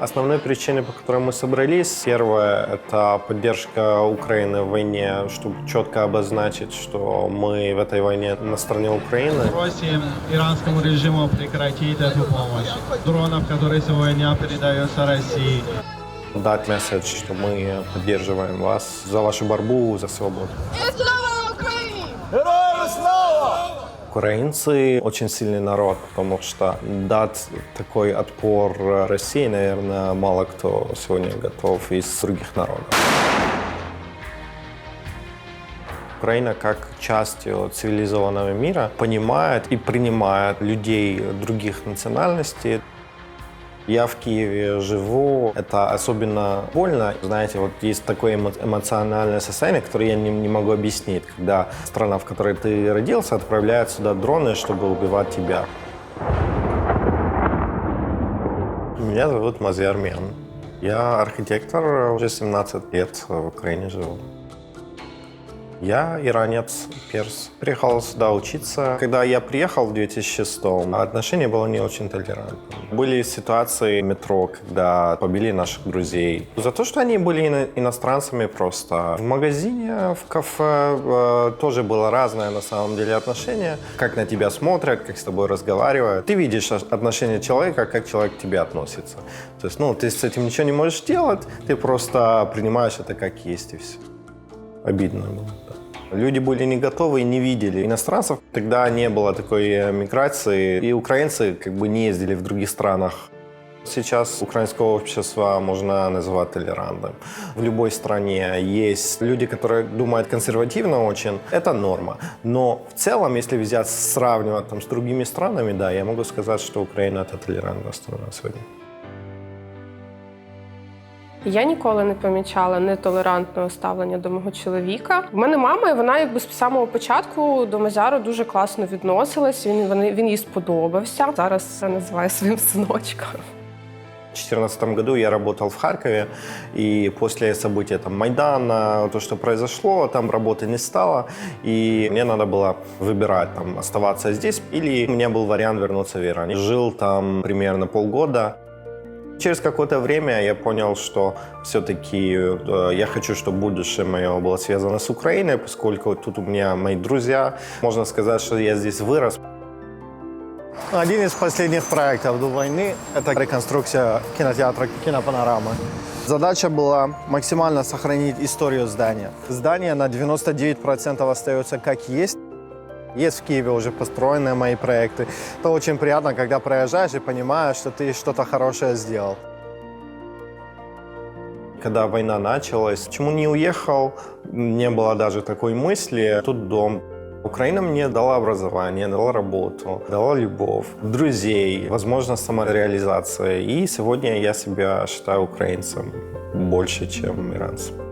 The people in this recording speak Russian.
Основные причины, по которым мы собрались, первое – это поддержка Украины в войне, чтобы четко обозначить, что мы в этой войне на стороне Украины. Просим иранскому режиму прекратить эту помощь. Дронов, которые сегодня передаются России. Дать месседж, что мы поддерживаем вас за вашу борьбу за свободу. Слава Україні! Украинцы очень сильный народ, потому что дать такой отпор России, наверное, мало кто сегодня готов из других народов. Украина как часть цивилизованного мира понимает и принимает людей других национальностей. Я в Киеве живу, это особенно больно. Знаете, вот есть такое эмо- эмоциональное состояние, которое я не, не могу объяснить, когда страна, в которой ты родился, отправляет сюда дроны, чтобы убивать тебя. Меня зовут Мазиар Мян. Я архитектор, уже 17 лет в Украине живу. Я иранец, перс. Приехал сюда учиться. Когда я приехал в 2006 отношение было не очень толерантным. Были ситуации в метро, когда побили наших друзей. За то, что они были ино- иностранцами просто. В магазине, в кафе э, тоже было разное на самом деле отношение. Как на тебя смотрят, как с тобой разговаривают. Ты видишь отношение человека, как человек к тебе относится. То есть, ну, ты с этим ничего не можешь делать, ты просто принимаешь это как есть и все. Обидно было. Люди были не готовы и не видели иностранцев. Тогда не было такой э, миграции, и украинцы как бы не ездили в других странах. Сейчас украинское общество можно называть толерантным. В любой стране есть люди, которые думают консервативно очень. Это норма. Но в целом, если взять, сравнивать там, с другими странами, да, я могу сказать, что Украина – это толерантная страна сегодня. Я ніколи не помічала нетолерантного ставлення до мого чоловіка. У мене мама, і вона якби з самого початку до Мазяру дуже класно відносилась. Він вони він їй сподобався. Зараз це називає своїм синочком. В 2014 году я работал в Харькове, и после события там, Майдана, то, что произошло, там работы не стало, и мне надо было выбирать, там, оставаться здесь, или у меня был вариант вернуться в Иран. Жил там примерно полгода. Через какое-то время я понял, что все-таки э, я хочу, чтобы будущее мое было связано с Украиной, поскольку тут у меня мои друзья. Можно сказать, что я здесь вырос. Один из последних проектов до войны – это реконструкция кинотеатра «Кинопанорама». Задача была максимально сохранить историю здания. Здание на 99% остается как есть. Есть в Киеве уже построенные мои проекты. Это очень приятно, когда проезжаешь и понимаешь, что ты что-то хорошее сделал. Когда война началась, почему не уехал, не было даже такой мысли. Тут дом. Украина мне дала образование, дала работу, дала любовь, друзей, возможность самореализации. И сегодня я себя считаю украинцем больше, чем иранцем.